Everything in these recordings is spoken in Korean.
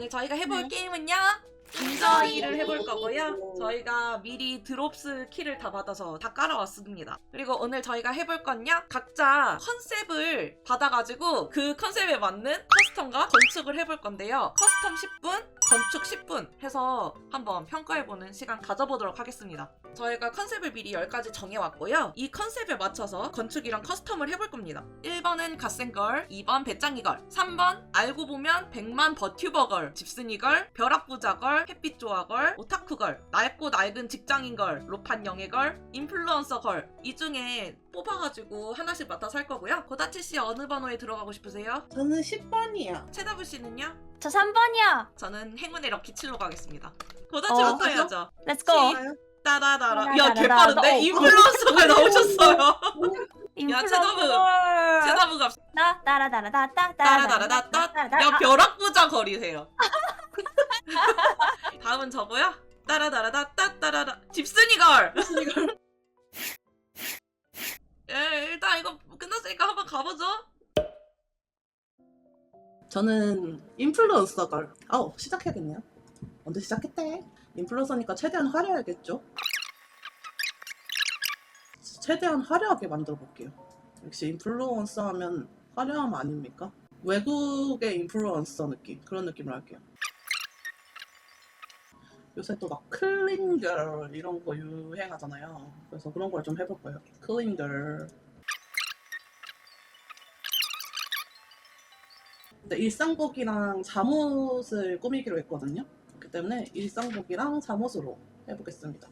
오늘 저희가 해볼 네. 게임은요. 인저이를 해볼 거고요. 저희가 미리 드롭스 키를 다 받아서 다 깔아왔습니다. 그리고 오늘 저희가 해볼 건요. 각자 컨셉을 받아가지고 그 컨셉에 맞는 커스텀과 건축을 해볼 건데요. 커스텀 10분, 건축 10분 해서 한번 평가해보는 시간 가져보도록 하겠습니다. 저희가 컨셉을 미리 10가지 정해왔고요. 이 컨셉에 맞춰서 건축이랑 커스텀을 해볼 겁니다. 1번은 갓생걸, 2번 배짱이걸, 3번 알고 보면 100만 버튜버걸, 집순이걸, 벼락부자걸, 햇빛조화걸, 오타쿠걸, 낡고 낡은 직장인걸, 로판 영예걸, 인플루언서걸 이 중에 뽑아가지고 하나씩 맡아서 할 거고요. 고다치 씨 어느 번호에 들어가고 싶으세요? 저는 10번이요. 채다부 씨는요? 저 3번이요. 저는 행운의 럭키 7로 가겠습니다. 고다치부터 어, 해야죠. 렛츠고. 따다다라. 야, 따다다다. 개빠른데? 어, 인플루언서가 나오셨어요. 인플루언서. 채다브. 채다부 갑시다. 나 따라다라다따 따라다라다따. 야, 벼락부자 거리세요. 다음은 저고요. 따라다라다 따 따라라. 집순이걸. 예, 일단 이거 끝났으니까 한번 가보죠. 저는 인플루언서걸. 아우 시작해야겠네요. 언제 시작했대? 인플루언서니까 최대한 화려하겠죠? 최대한 화려하게 만들어 볼게요. 역시 인플루언서 하면 화려함 아닙니까? 외국의 인플루언서 느낌 그런 느낌을 할게요. 요새 또 막 클린걸 이런 거 유행하잖아요. 그래서 그런 걸 좀 해볼 거예요. 클린걸. 일상복이랑 잠옷을 꾸미기로 했거든요. 그렇기 때문에 일상복이랑 잠옷으로 해보겠습니다.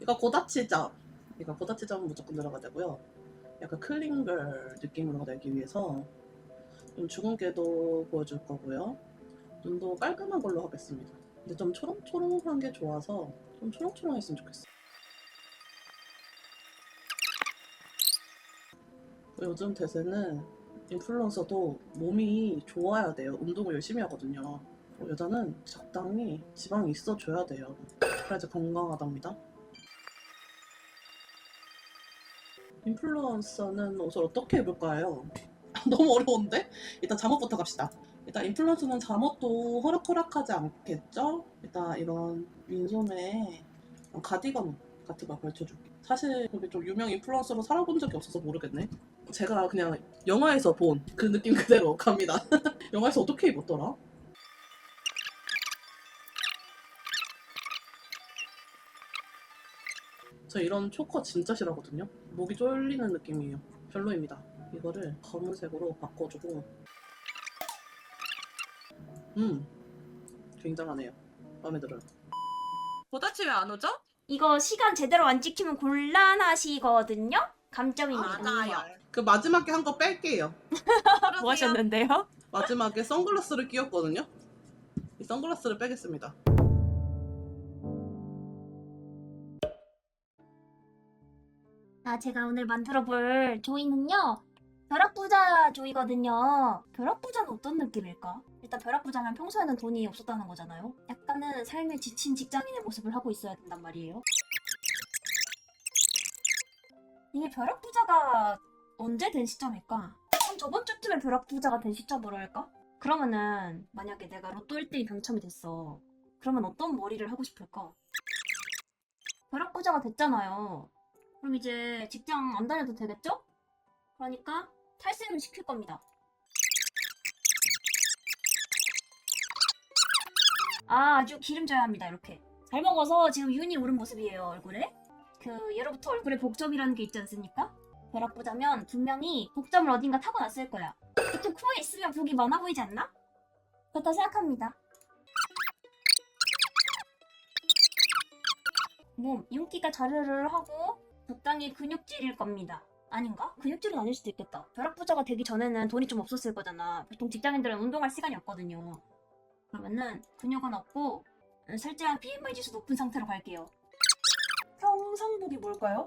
이거 고다치점. 이거 고다치점은 무조건 들어가야 되고요. 약간 클린걸 느낌으로 내기 위해서 좀 주근깨도 보여줄 거고요. 눈도 깔끔한 걸로 하겠습니다. 근데 좀 초롱초롱한 게 좋아서 좀 초롱초롱했으면 좋겠어요. 요즘 대세는 인플루언서도 몸이 좋아야 돼요. 운동을 열심히 하거든요. 여자는 적당히 지방이 있어줘야 돼요. 그래야지 건강하답니다. 인플루언서는 옷을 어떻게 입을까요? 너무 어려운데? 일단 잠옷부터 갑시다. 일단 인플루언서는 잠옷도 호락호락하지 않겠죠? 일단 이런 민소매 가디건 같은 거 걸쳐줄게. 사실 그게 좀 유명 인플루언서로 살아본 적이 없어서 모르겠네. 제가 그냥 영화에서 본 그 느낌 그대로 갑니다. 영화에서 어떻게 입었더라? 저 이런 초커 진짜 싫어하거든요. 목이 쫄리는 느낌이에요. 별로입니다. 이거를 검은색으로 바꿔주고 음 굉장하네요. 마음에 들어요. 고다치 왜 안 오죠? 이거 시간 제대로 안 지키면 곤란하시거든요. 감점입니다. 맞아요. 그 마지막에 한 거 뺄게요. 뭐 하셨는데요? 마지막에 선글라스를 끼웠거든요. 이 선글라스를 빼겠습니다. 아, 제가 오늘 만들어 볼 조이는요. 벼락부자 조이거든요. 벼락부자는 어떤 느낌일까? 일단 벼락부자면 평소에는 돈이 없었다는 거잖아요. 약간은 삶에 지친 직장인의 모습을 하고 있어야 된단 말이에요. 이게 벼락부자가 언제 된 시점일까? 그럼 저번 주쯤에 벼락 부자가 된 시점으로 할까? 그러면은 만약에 내가 로또 1등이 당첨이 됐어. 그러면 어떤 머리를 하고 싶을까? 벼락 부자가 됐잖아요. 그럼 이제 직장 안 다녀도 되겠죠? 그러니까 탈세를 시킬 겁니다. 아, 아주 기름져야 합니다, 이렇게. 잘 먹어서 지금 윤이 오른 모습이에요, 얼굴에. 그, 예로부터 얼굴에 복점이라는 게 있지 않습니까? 벼락 보자면 분명히 복점을 어딘가 타고났을 거야. 보통 코에 있으면 복이 많아 보이지 않나? 그렇다 생각합니다. 몸, 윤기가 자르르 하고 적당히 근육질일 겁니다. 아닌가? 근육질은 아닐 수도 있겠다. 벼락부자가 되기 전에는 돈이 좀 없었을 거잖아. 보통 직장인들은 운동할 시간이 없거든요. 그러면은 근육은 없고 음, 살짝 BMI 지수 높은 상태로 갈게요. 평상복이 뭘까요?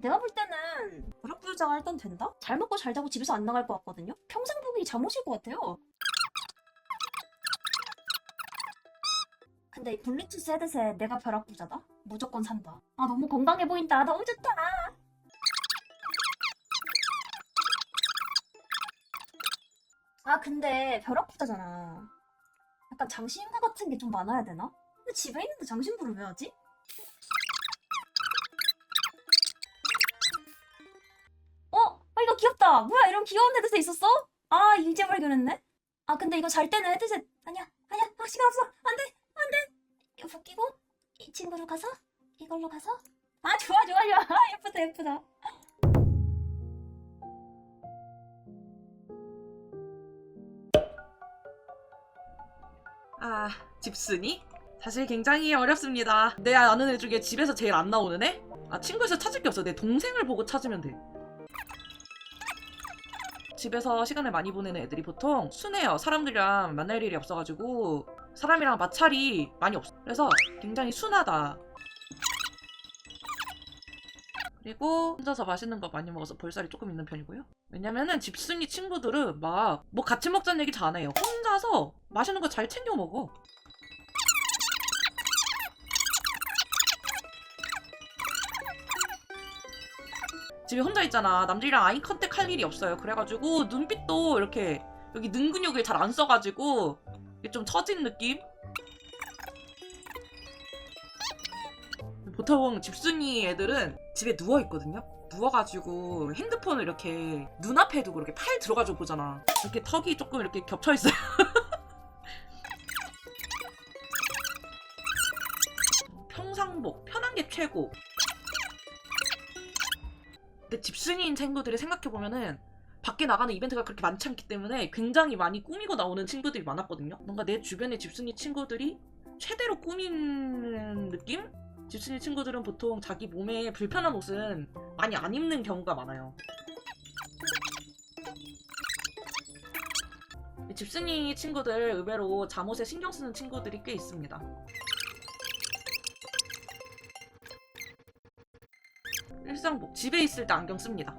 내가 볼 때는 벼락부자가 일단 된다? 잘 먹고 잘 자고 집에서 안 나갈 것 같거든요? 평상복이 잠옷일 것 같아요. 근데 이 블루투스 헤드셋 내가 벼락부자다? 무조건 산다. 아 너무 건강해 보인다. 너무 좋다. 아 근데 벼락부자잖아. 약간 장신구 같은 게 좀 많아야 되나? 근데 집에 있는데 장신구를 왜 하지? 뭐야 이런 귀여운 헤드셋 있었어? 아 이제 발견했네. 아 근데 이거 잘 때는 헤드셋 아니야 아니야 아 시간 없어 안돼 안돼 이거 벗기고 이 친구로 가서 이걸로 가서 아 좋아 좋아 좋아 아, 예쁘다 예쁘다. 아, 집순이? 사실 굉장히 어렵습니다. 내 아는 애 중에 집에서 제일 안 나오는 애? 아, 친구에서 찾을 게 없어. 내 동생을 보고 찾으면 돼. 집에서 시간을 많이 보내는 애들이 보통 순해요. 사람들이랑 만날 일이 없어가지고 사람이랑 마찰이 많이 없어. 그래서 굉장히 순하다. 그리고 혼자서 맛있는 거 많이 먹어서 볼살이 조금 있는 편이고요. 왜냐면은 집순이 친구들은 막 뭐 같이 먹자는 얘기 잘 안 해요. 혼자서 맛있는 거 잘 챙겨 먹어. 집에 혼자 있잖아. 남들이랑 아이 컨택 할 일이 없어요. 그래가지고 눈빛도 이렇게 여기 능 근육을 잘 안 써가지고 이게 좀 처진 느낌? 보통 집순이 애들은 집에 누워 있거든요. 누워가지고 핸드폰을 이렇게 눈앞에 두고 이렇게 팔 들어가지고 보잖아. 이렇게 턱이 조금 이렇게 겹쳐 있어요. 평상복 편한 게 최고. 근데 집순이인 친구들이 생각해보면은 밖에 나가는 이벤트가 그렇게 많지 않기 때문에 굉장히 많이 꾸미고 나오는 친구들이 많았거든요. 뭔가 내 주변의 집순이 친구들이 최대로 꾸미는 느낌? 집순이 친구들은 보통 자기 몸에 불편한 옷은 많이 안 입는 경우가 많아요. 집순이 친구들 의외로 잠옷에 신경 쓰는 친구들이 꽤 있습니다. 일상복 집에 있을 때 안경 씁니다.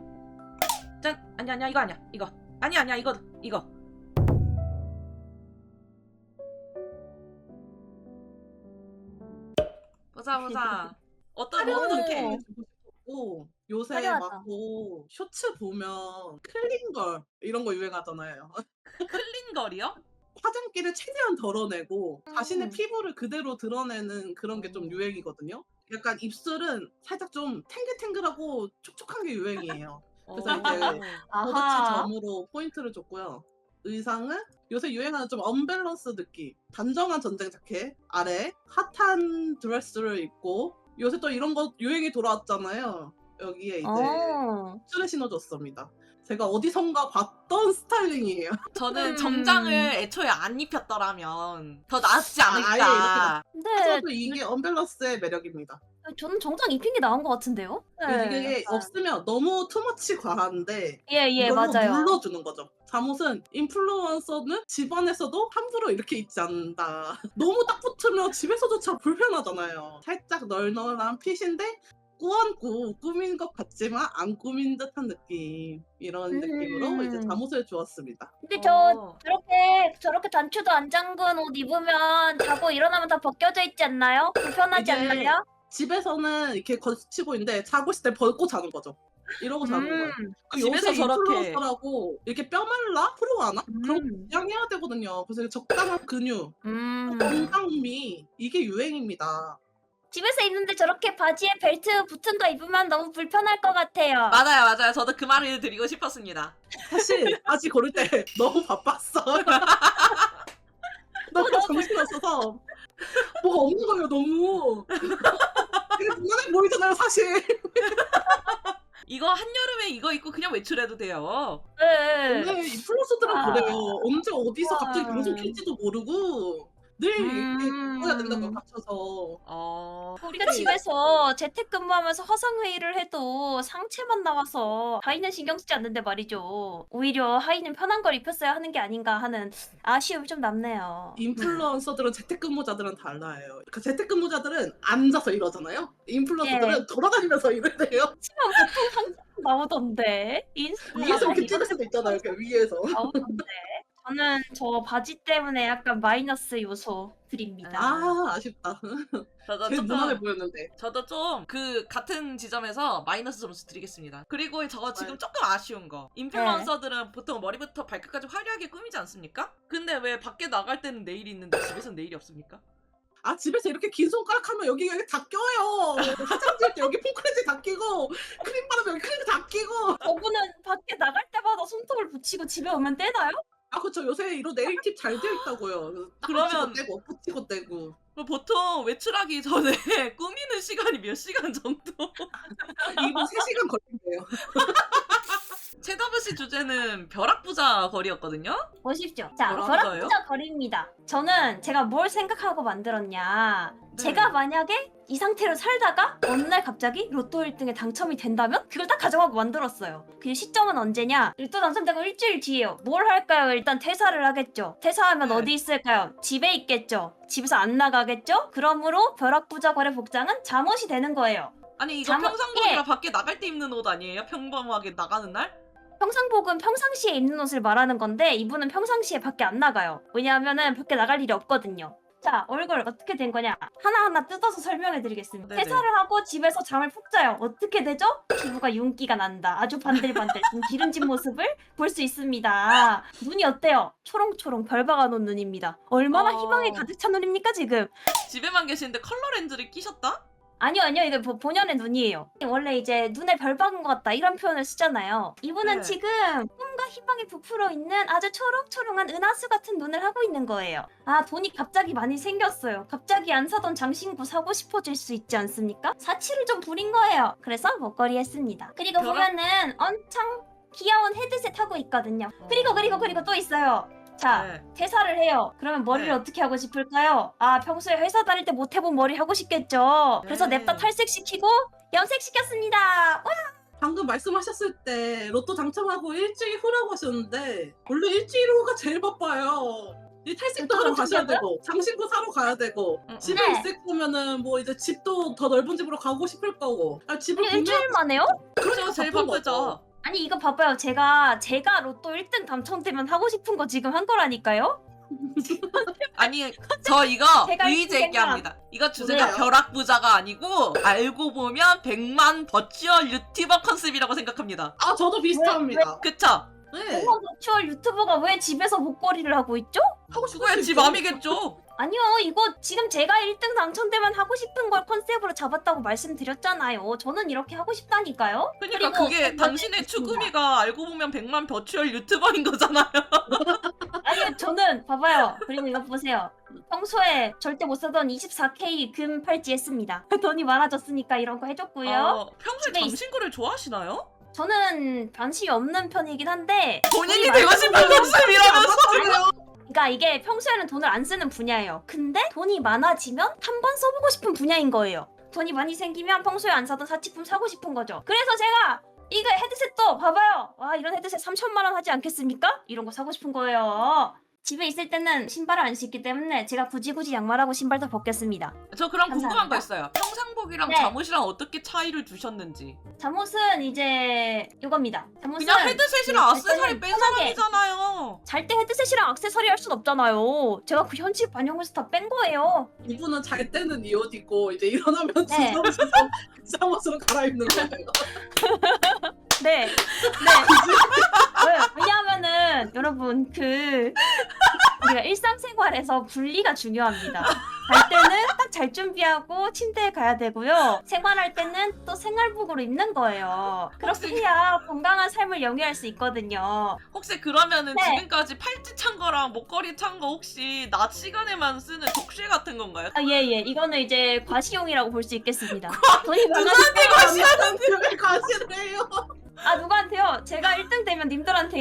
짠 아니 아니야 이거 아니야 이거 아니 아니야 이거 이거 보자 보자 어떤 화려한 뭐게 어떻게 요새 화려하다. 막뭐 쇼츠 보면 클린걸 이런 거 유행하잖아요. 클린 거리요? 화장기를 최대한 덜어내고 자신의 음. 피부를 그대로 드러내는 그런 게 좀 유행이거든요. 약간 입술은 살짝 좀 탱글탱글하고 촉촉한 게 유행이에요. 그래서 이제 아하. 점으로 포인트를 줬고요. 의상은 요새 유행하는 좀 언밸런스 느낌. 단정한 전쟁 자켓 아래 핫한 드레스를 입고 요새 또 이런 거 유행이 돌아왔잖아요. 여기에 이제 어. 슈를 신어줬습니다. 제가 어디선가 봤던 스타일링이에요. 저는 음. 정장을 애초에 안 입혔더라면 더 낫지 아, 않을까 근데 또 이게 언밸런스의 매력입니다. 저는 정장 입힌 게 나은 것 같은데요? 네, 이게 약간. 없으면 너무 투머치 과한데 예, 예, 이걸로 맞아요. 눌러주는 거죠. 잠옷은 인플루언서는 집안에서도 함부로 이렇게 입지 않는다. 너무 딱 붙으면 집에서조차 불편하잖아요. 살짝 널널한 핏인데 꾸안꾸 꾸민 것 같지만 안 꾸민 듯한 느낌 이런 음. 느낌으로 이제 잠옷을 주었습니다. 근데 저 어. 저렇게 저렇게 단추도 안 잠근 옷 입으면 자고 일어나면 다 벗겨져 있지 않나요? 불편하지 이게 않나요? 집에서는 이렇게 걸치고 있는데 자고 있을 때 벗고 자는 거죠. 이러고 자는 거예요. 음. 그 집에서 요새 저렇게. 인플루언서라고 이렇게 뼈 말라? 프로 하나? 그런 거 음. 양해야 되거든요. 그래서 적당한 근육, 음. 건강미 이게 유행입니다. 집에서 입는데 저렇게 바지에 벨트 붙은 거 입으면 너무 불편할 것 같아요. 맞아요 맞아요 저도 그 말을 드리고 싶었습니다 사실 바지 고를 때 너무 바빴어. 너무 정신 없어서 뭐가 없는 거예요. 너무. 되게 무난해 보이잖아요, 사실. 이거 한여름에 이거 입고 그냥 외출해도 돼요 네. 근데 인플루언서들은 아. 그래요. 언제 어디서 갑자기 와. 방송 킬지도 모르고 늘 이렇게 음. 입어야 된다고 갖춰서. 어... 우리가 네. 집에서 재택근무하면서 화상회의를 해도 상체만 나와서 하의는 신경 쓰지 않는데 말이죠. 오히려 하의는 편한 걸 입혔어야 하는 게 아닌가 하는 아쉬움이 좀 남네요. 인플루언서들은 재택근무자들은 달라요. 그 재택근무자들은 앉아서 이러잖아요. 인플루언서들은 예. 돌아다니면서 이래요. 치마 보통 상체만 나오던데. 인스타 위에서 이렇게 찍을 수도 있잖아요. 이렇게 위에서. 나오던데. 저는 저 바지 때문에 약간 마이너스 요소 드립니다. 아 아쉽다. 저도 무난해 조금 보였는데. 저도 좀 그 같은 지점에서 마이너스 점수 드리겠습니다. 그리고 저 지금 조금 아쉬운 거. 인플루언서들은 보통 머리부터 발끝까지 화려하게 꾸미지 않습니까? 근데 왜 밖에 나갈 때는 네일이 있는데 집에서는 네일이 없습니까? 아 집에서 이렇게 긴 손가락 하면 여기 여기 다 껴요. 화장지 할때 여기 폼크레지 다 끼고 크림 바르면 여기 크림 다 끼고. 저분은 밖에 나갈 때마다 손톱을 붙이고 집에 오면 떼나요? 아 그쵸 요새 이런 네일 팁 잘 되어 있다고요. 그래서 딱 그러면- 붙이고 떼고 붙이고 떼고. 그럼 보통 외출하기 전에 꾸미는 시간이 몇 시간 정도? 2분 3시간 걸린대요. 채다브 씨 주제는 벼락부자 거리였거든요? 보십시오. 자, 뭐라고요? 벼락부자 거리입니다. 저는 제가 뭘 생각하고 만들었냐. 네. 제가 만약에 이 상태로 살다가 어느 날 갑자기 로또 1등에 당첨이 된다면 그걸 딱 가져가고 만들었어요. 그 시점은 언제냐? 로또 당첨되고 일주일 뒤에요. 뭘 할까요? 일단 퇴사를 하겠죠. 퇴사하면 네. 어디 있을까요? 집에 있겠죠. 집에서 안 나가겠죠? 그러므로 벼락부자 거래 복장은 잠옷이 되는 거예요. 아니 이거 잠옷- 평상복이라 예. 밖에 나갈 때 입는 옷 아니에요? 평범하게 나가는 날? 평상복은 평상시에 입는 옷을 말하는 건데 이분은 평상시에 밖에 안 나가요. 왜냐하면은 밖에 나갈 일이 없거든요. 자 얼굴 어떻게 된 거냐 하나하나 뜯어서 설명해 드리겠습니다. 네네. 퇴사를 하고 집에서 잠을 푹 자요. 어떻게 되죠? 피부가 윤기가 난다. 아주 반들반들 좀 기름진 모습을 볼 수 있습니다. 눈이 어때요? 초롱초롱 별 박아놓은 눈입니다. 얼마나 어. 희망이 가득 찬 눈입니까 지금? 집에만 계시는데 컬러 렌즈를 끼셨다? 아니요, 아니요. 이거 보- 본연의 눈이에요. 원래 이제 눈에 별 박은 것 같다 이런 표현을 쓰잖아요. 이분은 네. 지금 꿈과 희망이 부풀어 있는 아주 초롱초롱한 은하수 같은 눈을 하고 있는 거예요. 아, 돈이 갑자기 많이 생겼어요. 갑자기 안 사던 장신구 사고 싶어질 수 있지 않습니까? 사치를 좀 부린 거예요. 그래서 먹거리 했습니다. 그리고 벼락- 보면은 엄청 귀여운 헤드셋 하고 있거든요. 그리고 그리고 그리고 또 있어요. 자, 네. 퇴사를 해요. 그러면 머리를 네. 어떻게 하고 싶을까요? 아, 평소에 회사 다닐 때 못 해본 머리 하고 싶겠죠. 그래서 네. 냅다 탈색시키고 염색시켰습니다. 와, 방금 말씀하셨을 때 로또 당첨하고 일주일 후라고 하셨는데 원래 일주일 후가 제일 바빠요. 이 탈색도 하러 가셔야 당첨이라고요? 되고 장신구 사러 가야 되고 응, 응. 집에 네. 있을 거면은 뭐 이제 집도 더 넓은 집으로 가고 싶을 거고 아, 집을 아니, 일주일 만에요? 그렇죠 제일 바쁘죠. 아니, 이거 봐봐요. 제가, 제가 로또 1등 당첨되면 하고 싶은 거 지금 한 거라니까요? 아니 저 이거 제가 의지 있게 생각- 합니다 이거 주제가 뭐예요? 벼락부자가 아니고 알고 보면 100만 버추얼 유튜버 컨셉이라고 생각합니다 아 저도 비슷합니다. 그쵸? 네. 어머, 버추얼 유튜버가 왜 집에서 목걸이를 하고 있죠? 하고 그거야 수지 있죠. 맘이겠죠 아니요, 이거 지금 제가 1등 당첨되면 하고 싶은 걸 컨셉으로 잡았다고 말씀드렸잖아요. 저는 이렇게 하고 싶다니까요. 그러니까 그리고 그게 또 당신의. 추구미가 알고 보면 100만 버추얼 유튜버인 거잖아요 아니 저는 봐봐요. 그리고 이거 보세요. 평소에 절대 못 사던 24K 금 팔찌 했습니다. 돈이 많아졌으니까 이런 거 해줬고요. 어, 평소에 집에 있- 장신구를 좋아하시나요? 저는 관심이 없는 편이긴 한데 본인이 돈이 되고 싶은 많아지면- 모습이라면서. 그러니까 이게 평소에는 돈을 안 쓰는 분야예요. 근데 돈이 많아지면 한 번 써보고 싶은 분야인 거예요. 돈이 많이 생기면 평소에 안 사던 사치품 사고 싶은 거죠. 그래서 제가 이거 헤드셋도 봐봐요. 와 이런 헤드셋 3천만 원 하지 않겠습니까? 이런 거 사고 싶은 거예요. 집에 있을 때는 신발을 안 신기 때문에 제가 굳이 굳이 양말하고 신발도 벗겼습니다. 저 그럼 궁금한 거 감사합니다. 있어요 평상복이랑 네. 잠옷이랑 어떻게 차이를 두셨는지 잠옷은 이제 이거입니다. 잠옷은 그냥 헤드셋이랑 그 악세사리 발전을 뺀 편하게. 사람이잖아요 잘 때 헤드셋이랑 악세서리 할 순 없잖아요. 제가 그 현실 반영해서 다 뺀 거예요. 이분은 잘 때는 이 옷 입고 이제 일어나면 네. 주섬주섬 그 잠옷으로 갈아입는 거예요. 네. 네. 왜? 왜냐하면은 여러분 그 우리가 일상생활에서 분리가 중요합니다. 갈 때는 딱 잘 준비하고 침대에 가야 되고요. 생활할 때는 또 생활복으로 입는 거예요. 그렇게 해야 건강한 삶을 영위할 수 있거든요. 혹시 그러면은 네. 지금까지 팔찌 찬 거랑 목걸이 찬 거 혹시 낮 시간에만 쓰는 독실 같은 건가요? 아, 예, 예. 이거는 이제 과시용이라고 볼 수 있겠습니다. 돈이 많아서. 왜 가시래요?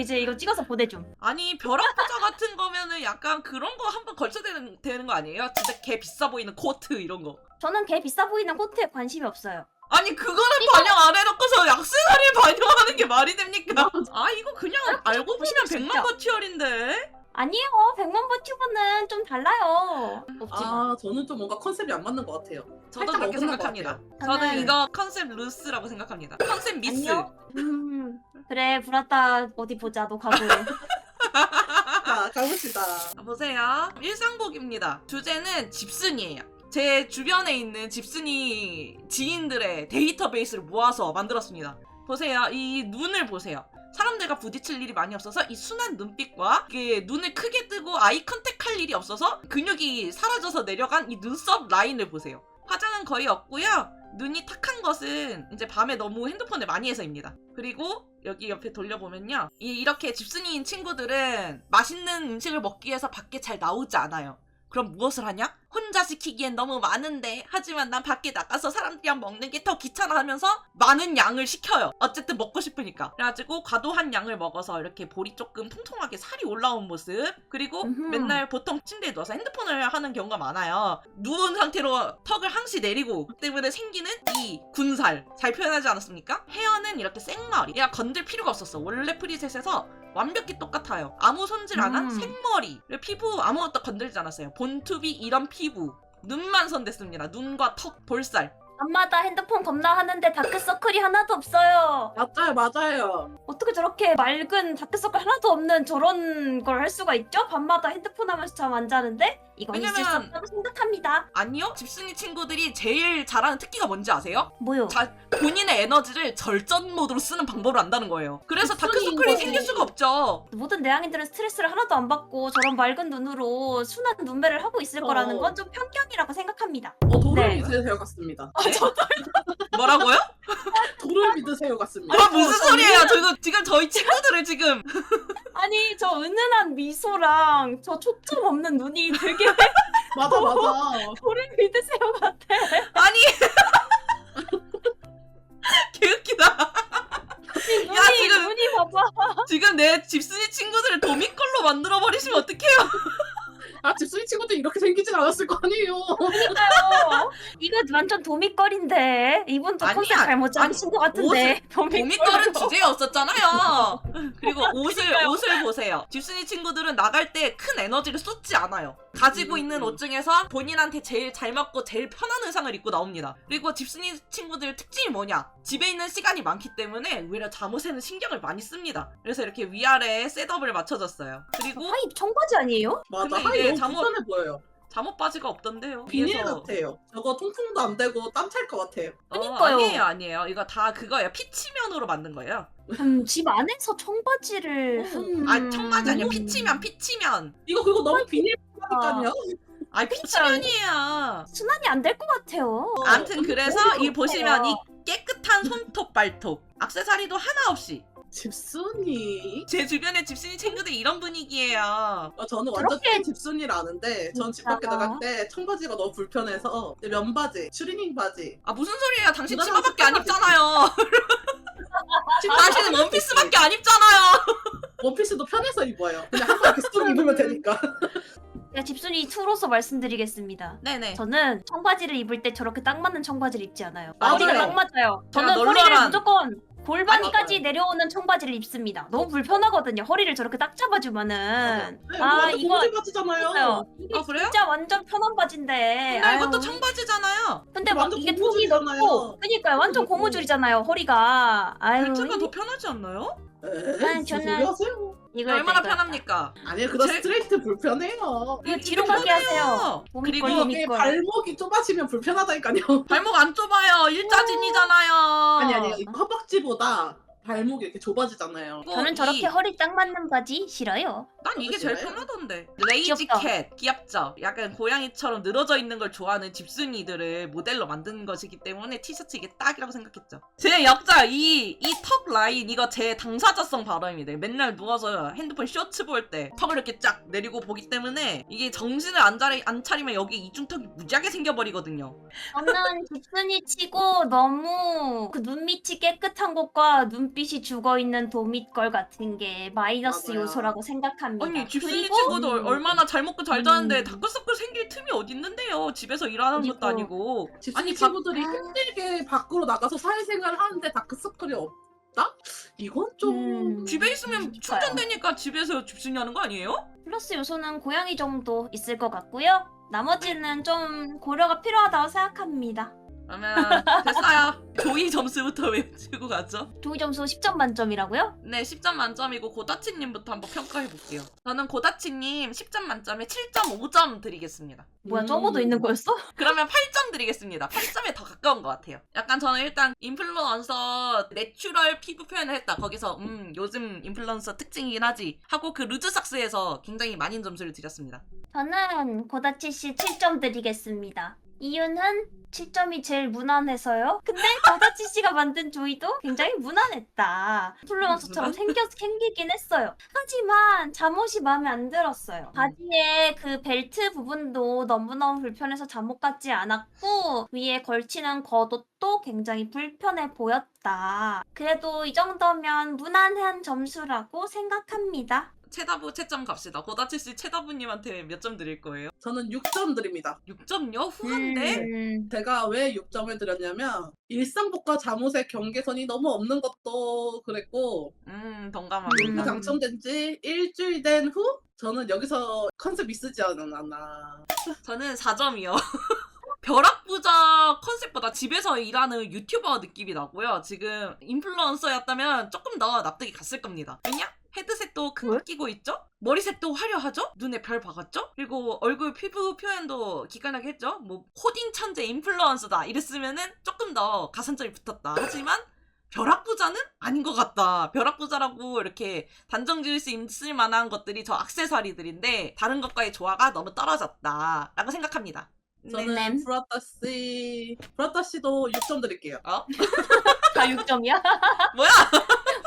이제 이거 찍어서 보내줌. 아니 벼락 부자 같은 거면은 약간 그런 거 한번 걸쳐야 되는, 되는 거 아니에요? 진짜 개 비싸 보이는 코트 이런 거 저는 개 비싸 보이는 코트에 관심이 없어요. 아니 그거는 반영 안 해놓고서 약세사리에 반영하는 게 말이 됩니까? 아 이거 그냥 알고 보시면 진짜. 100만 버티얼인데 아니에요. 100만 버튜브는 좀 달라요. 없지만. 아 저는 좀 뭔가 컨셉이 안 맞는 것 같아요. 저도 살짝 그렇게 어긋난 것 생각합니다 같아요. 저는 저는- 이거 컨셉 루스라고 생각합니다 컨셉 미스. 음, 그래, 브라따 어디 보자. 너 각오해. 자 가봅시다. 보세요. 일상복입니다. 주제는 집순이에요. 제 주변에 있는 집순이 지인들의 데이터베이스를 모아서 만들었습니다. 보세요. 이 눈을 보세요. 사람들과 부딪힐 일이 많이 없어서 이 순한 눈빛과 이게 눈을 크게 뜨고 아이 컨택할 일이 없어서 근육이 사라져서 내려간 이 눈썹 라인을 보세요. 화장은 거의 없고요. 눈이 탁한 것은 이제 밤에 너무 핸드폰을 많이 해서입니다. 그리고 여기 옆에 돌려보면요. 이, 이렇게 집순이인 친구들은 맛있는 음식을 먹기 위해서 밖에 잘 나오지 않아요. 그럼 무엇을 하냐? 혼자 시키기엔 너무 많은데 하지만 난 밖에 나가서 사람들이랑 먹는 게 더 귀찮아 하면서 많은 양을 시켜요. 어쨌든 먹고 싶으니까. 그래가지고 과도한 양을 먹어서 이렇게 볼이 조금 통통하게 살이 올라온 모습 그리고 음흠. 맨날 보통 침대에 누워서 핸드폰을 하는 경우가 많아요. 누운 상태로 턱을 항시 내리고 그 때문에 생기는 이 군살 잘 표현하지 않았습니까? 헤어는 이렇게 생머리 얘가 건들 필요가 없었어. 원래 프리셋에서 완벽히 똑같아요. 아무 손질 안한 음. 생머리. 그리고 피부 아무것도 건들지 않았어요. 본투비 이런 피 부. 눈만 손댔습니다. 눈과 턱, 볼살. 밤마다 핸드폰 겁나 하는데 다크서클이 하나도 없어요. 맞아요, 맞아요. 어떻게 저렇게 맑은 다크서클 하나도 없는 저런 걸 할 수가 있죠? 밤마다 핸드폰 하면서 잠 안 자는데? 이건 있을 수 왜냐면- 없다고 생각합니다. 아니요. 집순이 친구들이 제일 잘하는 특기가 뭔지 아세요? 뭐요? 자, 본인의 에너지를 절전 모드로 쓰는 방법을 안다는 거예요. 그래서 집순이인 다크서클이 거지. 생길 수가 없죠. 모든 내향인들은 스트레스를 하나도 안 받고 저런 맑은 눈으로 순한 눈매를 하고 있을 어. 거라는 건 좀 편견이라고 생각합니다. 어, 도를 네. 같습니다. 뭐라고요? 도를 믿으세요 같습니다. 아 무슨 소리예요? 지금 지금 저희 친구들을 지금 아니 저 은은한 미소랑 저 초점 없는 눈이 되게 맞아, 맞아. 소를 믿으세요 같아. 아니 개웃기다. 눈이 야, 지금- 눈이 봐봐. 지금 내 집순이 친구들을 도미꼴로 만들어 버리시면 어떡해요? 아, 집수리 친구도 이렇게 생기진 않았을 거 아니에요. 그러니까요. 이거 완전 도미걸인데 이분도 아니야. 컨셉 잘못 잡으신 것 같은데. 도미꼴은 주제였었잖아요. 그리고 옷을. 옷을 보세요. 집순이 친구들은 나갈 때 큰 에너지를 쏟지 않아요. 가지고 음, 있는 음. 옷 중에서 본인한테 제일 잘 맞고 제일 편한 의상을 입고 나옵니다. 그리고 집순이 친구들 특징이 뭐냐? 집에 있는 시간이 많기 때문에 오히려 잠옷에는 신경을 많이 씁니다. 그래서 이렇게 위아래 셋업을 맞춰줬어요. 그리고 하이 청바지 아니에요? 맞아, 근데 하이 이게 너무 잠옷- 불편해 보여요. 잠옷 바지가 없던데요. 비닐 위에서. 같아요. 저거 통풍도 안 되고 땀 찰 것 같아요. 어, 그니까요. 아니에요, 아니에요. 이거 다 그거예요. 피치면으로 만든 거예요. 음, 집 안에서 청바지를 음. 아, 청바지 아니에요. 음. 피치면, 피치면. 이거 그거 너무 비닐 하니까요. 아, 피치면이에요. 순환이 안 될 것 같아요. 아무튼 그래서 이. 보시면 이 깨끗한 손톱 발톱 악세사리도 하나 없이 집순이. 제 주변에 집순이 친구들 이런 분위기예요. 아, 저는 완전 저렇게- 집순이를 아는데 전 집. 밖에 나갈 때 청바지가 너무 불편해서 면바지, 추리닝 바지. 아 무슨 소리예요? 당신 치마밖에 안 입잖아요. 당신은 원피스밖에 안 입잖아요. 원피스도 편해서 입어요. 그냥 한번 이렇게 쑥 입으면 되니까. 제가 집순이 2로서 말씀드리겠습니다. 네네. 저는 청바지를 입을 때 저렇게 딱 맞는 청바지를 입지 않아요. 맞아요. 허리가 딱 맞아요. 제가 저는 허리를 널널한- 무조건 골반이까지 맞아요. 내려오는 청바지를 입습니다. 너무 불편하거든요. 허리를 저렇게 딱 잡아주면은. 네, 아 이거 바지잖아요. 이게 아 그래요? 진짜 완전 편한 바지인데. 근데 이것도 아유. 청바지잖아요. 근데 막 완전 이게 고무줄이잖아요. 넓고 그니까요 완전 고무줄이잖아요 허리가 아유 이- 더 편하지 않나요? 아니, 저는- 하세요? 이거 얼마나 편합니까? 아니에요, 그거 제- 스트레이트 불편해요. 이거 뒤로 가게 하세요 그리고 몸이 이게 걸. 발목이 좁아지면 불편하다니까요. 발목 안 좁아요. 일자진이잖아요. 아니 아니 이거 허벅지보다 발목이 이렇게 좁아지잖아요. 저는 저렇게 이- 허리 딱 맞는 바지 싫어요 난 이게 제일 싫어요? 편하던데. 레이지 귀엽다. 캣, 귀엽죠? 약간 고양이처럼 늘어져 있는 걸 좋아하는 집순이들을 모델로 만든 것이기 때문에 티셔츠 이게 딱이라고 생각했죠. 제 역자, 이, 이 턱 라인, 이거 제 당사자성 발언입니다. 맨날 누워서 핸드폰 쇼츠 볼 때 턱을 이렇게 쫙 내리고 보기 때문에 이게 정신을 안, 차리, 안 차리면 여기 이중턱이 무지하게 생겨버리거든요. 저는 집순이 치고 너무 그 눈밑이 깨끗한 것과 눈빛 이 죽어 있는 도밑걸 같은 게 마이너스 맞아요. 요소라고 생각합니다 아니, 집순이 그리고 친구도 얼- 얼마나 잘 먹고 잘 자는데 음. 다크서클 생길 틈이 어딨는데요. 집에서 일하는 것도 아니고. 집순이 아니, 밥- 친구들이 힘들게 밖으로 나가서 사회생활 하는데 다크서클이 없다? 이건 좀 음. 집에 있으면 그러니까요. 충전되니까 집에서 집순이 하는 거 아니에요? 플러스 요소는 고양이 정도 있을 것 같고요 나머지는 좀 고려가 필요하다고 생각합니다 그러면 됐어요. 조이 점수부터 외치고 가죠. 조이 점수 10점 만점이라고요? 네, 10점 만점이고 고다치님부터 한번 평가해 볼게요. 저는 고다치님 10점 만점에 7.5점 드리겠습니다. 뭐야 음. 저거도 있는 거였어? 그러면 8점 드리겠습니다. 8점에 더 가까운 것 같아요. 약간 저는 일단 인플루언서 내추럴 피부 표현을 했다. 거기서 음 요즘 인플루언서 특징이긴 하지 하고 그 루즈삭스에서 굉장히 많은 점수를 드렸습니다. 저는 고다치 씨 7점 드리겠습니다. 이유는 7점이 제일 무난해서요. 근데 고다치 씨가 만든 조이도 굉장히 무난했다. 인플루언서처럼 생겨 생기긴 했어요. 하지만 잠옷이 마음에 안 들었어요. 바지의 그 벨트 부분도 너무너무 불편해서 잠옷 같지 않았고 위에 걸치는 겉옷도 굉장히 불편해 보였다. 그래도 이 정도면 무난한 점수라고 생각합니다. 채다부 채점 갑시다. 고다치 씨 채다부님한테 몇 점 드릴 거예요? 저는 6점 드립니다. 6점요? 후한데? 음, 제가 왜 6점을 드렸냐면 일상복과 잠옷의 경계선이 너무 없는 것도 그랬고 음, 그 동감합니다. 음. 당첨된 지 일주일 된 후 저는 여기서 컨셉 있으지 않았나. 저는 4점이요. 벼락부자 컨셉보다 집에서 일하는 유튜버 느낌이 나고요. 지금 인플루언서였다면 조금 더 납득이 갔을 겁니다. 왜냐? 헤드셋도 큰거 왜? 끼고 있죠? 머리색도 화려하죠? 눈에 별 박았죠? 그리고 얼굴 피부 표현도 기깔나게 했죠? 뭐 코딩 천재 인플루언서다 이랬으면은 조금 더 가산점이 붙었다. 하지만 벼락부자는 아닌 것 같다. 벼락부자라고 이렇게 단정 지을 수 있을 만한 것들이 저 악세사리들인데 다른 것과의 조화가 너무 떨어졌다. 라고 생각합니다. 네. 저는 네. 브라타 씨, 브라타 씨도 6점 드릴게요. 어? 다 6점이야? 뭐야?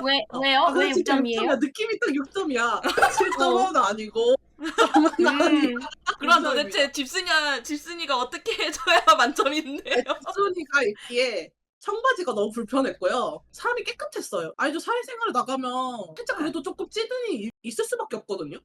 왜 왜요? 아, 왜 진짜 6점이에요? 6점이야. 느낌이 딱 6점이야. 7점은 아니고. 점은 아니고. 음, 그럼. 도대체 집순이야, 집순이가 어떻게 해줘야 만점인데요? 수은이가 입기에 청바지가 너무 불편했고요. 살이 깨끗했어요. 아니, 저 사회생활에 나가면 살짝 그래도 조금 찌든이 있을 수밖에 없거든요.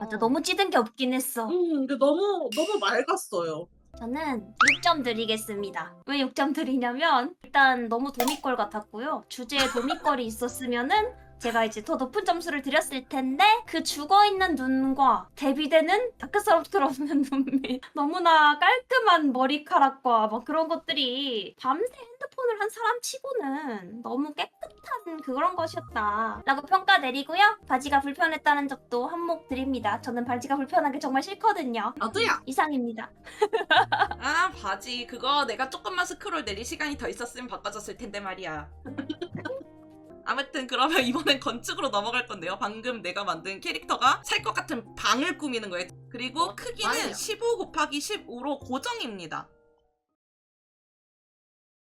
맞아 너무 찌든 게 없긴 했어. 음, 근데 너무, 너무 맑았어요. 저는 6점 드리겠습니다. 왜 6점 드리냐면 일단 너무 도미꼴 같았고요. 주제에 도미꼴이 있었으면은 제가 이제 더 높은 점수를 드렸을 텐데 그 죽어 있는 눈과 대비되는 다크서클 없는 눈밑 너무나 깔끔한 머리카락과 막 그런 것들이 밤새 핸드폰을 한 사람 치고는 너무 깨끗한 그런 것이었다 라고 평가 내리고요. 바지가 불편했다는 적도 한몫 드립니다. 저는 바지가 불편한 게 정말 싫거든요. 나도야. 이상입니다. 아, 바지. 그거 내가 조금만 스크롤 내릴 시간이 더 있었으면 바꿔줬을 텐데 말이야. 아무튼 그러면 이번엔 건축으로 넘어갈 건데요. 방금 내가 만든 캐릭터가 살 것 같은 방을 꾸미는 거예요. 그리고 크기는 맞아요. 15 곱하기 15로 고정입니다.